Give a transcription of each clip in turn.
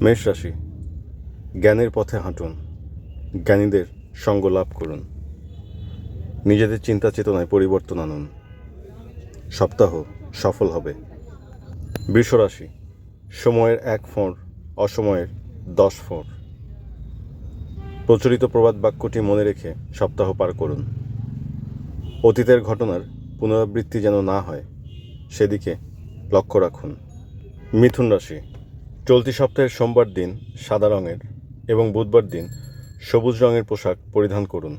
মেষ রাশি, জ্ঞানের পথে হাঁটুন, জ্ঞানীদের সঙ্গ লাভ করুন। নিজেদের চিন্তা চেতনায় পরিবর্তন আনুন। সপ্তাহ সফল হবে। বৃষ রাশি, সময়ের এক ফোঁড়, অসময়ের দশ ফোঁড়। প্রচলিত প্রবাদ বাক্যটি মনে রেখে সপ্তাহ পার করুন। অতীতের ঘটনার পুনরাবৃত্তি যেন না হয়, সেদিকে লক্ষ্য রাখুন। মিথুন রাশি চলতি সপ্তাহের সোমবার দিন সাদা রঙের এবং বুধবার দিন সবুজ রঙের পোশাক পরিধান করুন।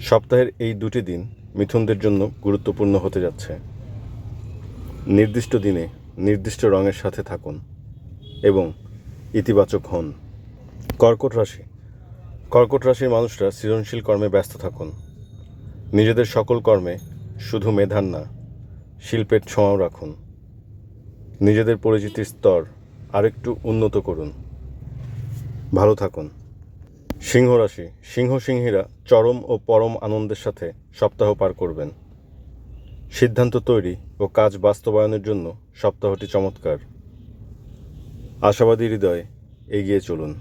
সপ্তাহের এই দুটি দিন মিথুনদের জন্য গুরুত্বপূর্ণ হতে যাচ্ছে। নির্দিষ্ট দিনে নির্দিষ্ট রঙের সাথে থাকুন এবং ইতিবাচক হন। কর্কট রাশি। কর্কট রাশির মানুষরা সৃজনশীল কর্মে ব্যস্ত থাকুন। নিজেদের সকল কর্মে শুধু মেধার না, শিল্পের ছোঁয়াও রাখুন। নিজেদের পরিচিতির স্তর আরেকটু উন্নত করুন। ভালো থাকুন। সিংহ রাশি, সিংহ সিংহীরা চরম ও পরম আনন্দের সাথে সপ্তাহ পার করবেন। সিদ্ধান্ত তৈরি ও কাজ বাস্তবায়নের জন্য সপ্তাহটি চমৎকার। আশাবাদী হৃদয়ে এগিয়ে চলুন।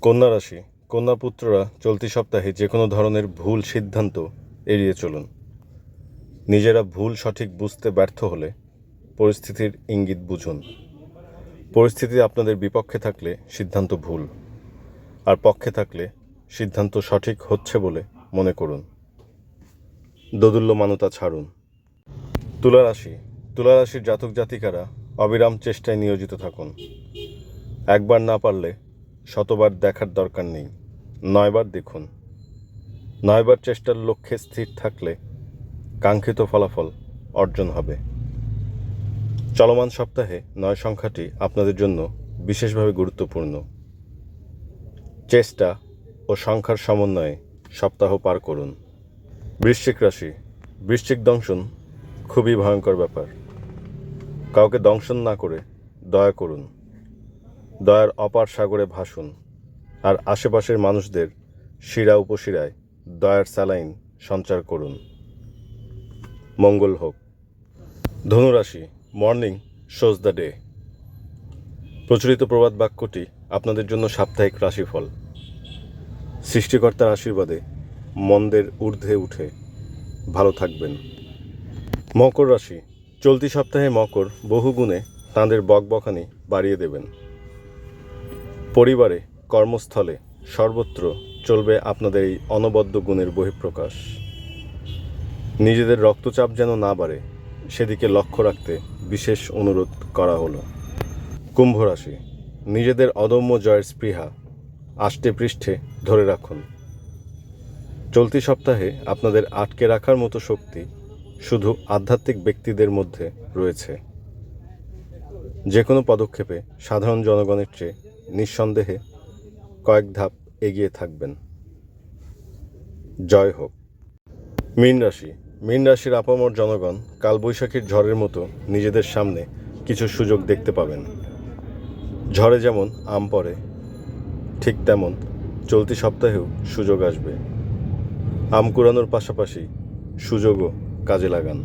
কন্যা রাশি, কন্যা পুত্ররা চলতি সপ্তাহে যে কোনো ধরনের ভুল সিদ্ধান্ত এড়িয়ে চলুন। নিজেরা ভুল সঠিক বুঝতে ব্যর্থ হলে পরিস্থিতির ইঙ্গিত বুঝুন। পরিস্থিতি আপনাদের বিপক্ষে থাকলে সিদ্ধান্ত ভুল। আর পক্ষে থাকলে সিদ্ধান্ত সঠিক হচ্ছে বলে মনে করুন। দোদুল্যমানতা ছাড়ুন। তুলা রাশি তুলা রাশির জাতক জাতিকারা অবিরাম চেষ্টায় নিয়োজিত থাকুন। একবার না পারলে শতবার দেখার দরকার নেই। নয়বার দেখুন। নয়বার চেষ্টার লক্ষ্যে স্থির থাকলে কাঙ্ক্ষিত ফলাফল অর্জন হবে। চলমান সপ্তাহে নয় সংখ্যাটি আপনাদের জন্য বিশেষভাবে গুরুত্বপূর্ণ। চেষ্টা ও সংখ্যার সমন্বয়ে সপ্তাহ পার করুন। বৃশ্চিক রাশি, বৃশ্চিক দংশন খুবই ভয়ঙ্কর ব্যাপার। কাউকে দংশন না করে দয়া করুন। দয়ার অপার সাগরে ভাসুন। আর আশেপাশের মানুষদের শিরা উপশিরায় দয়ার স্যালাইন সঞ্চার করুন। মঙ্গল হোক। ধনুরাশি মর্নিং শোজ দ্য ডে প্রচলিত প্রবাদ বাক্যটি আপনাদের জন্য সাপ্তাহিক রাশিফল। সৃষ্টিকর্তার আশীর্বাদে মন্দের ঊর্ধ্বে উঠে ভালো থাকবেন। মকর রাশি, চলতি সপ্তাহে মকর বহু গুণে তাঁদের বকবকানি বাড়িয়ে দেবেন। পরিবারে, কর্মস্থলে সর্বত্র চলবে আপনাদের এই অনবদ্য গুণের বহিঃপ্রকাশ। নিজেদের রক্তচাপ যেন না বাড়ে সেদিকে লক্ষ্য রাখতে বিশেষ অনুরোধ করা হলো। কুম্ভ রাশি, নিজেদের অদম্য জয়ের স্পৃহা আষ্টে পৃষ্ঠে ধরে রাখুন। চলতি সপ্তাহে আপনাদের আটকে রাখার মতো শক্তি শুধু আধ্যাত্মিক ব্যক্তিদের মধ্যে রয়েছে। যে কোনো পদক্ষেপে সাধারণ জনগণের চেয়ে নিঃসন্দেহে কয়েক ধাপ এগিয়ে থাকবেন। জয় হোক। মীন রাশি মীন রাশির আপামর জনগণ কালবৈশাখীর ঝড়ের মতো নিজেদের সামনে কিছু সুযোগ দেখতে পাবেন। ঝড়ে যেমন আম পড়ে, ঠিক তেমন চলতি সপ্তাহেও সুযোগ আসবে। আম কুড়ানোর পাশাপাশি সুযোগও কাজে লাগান।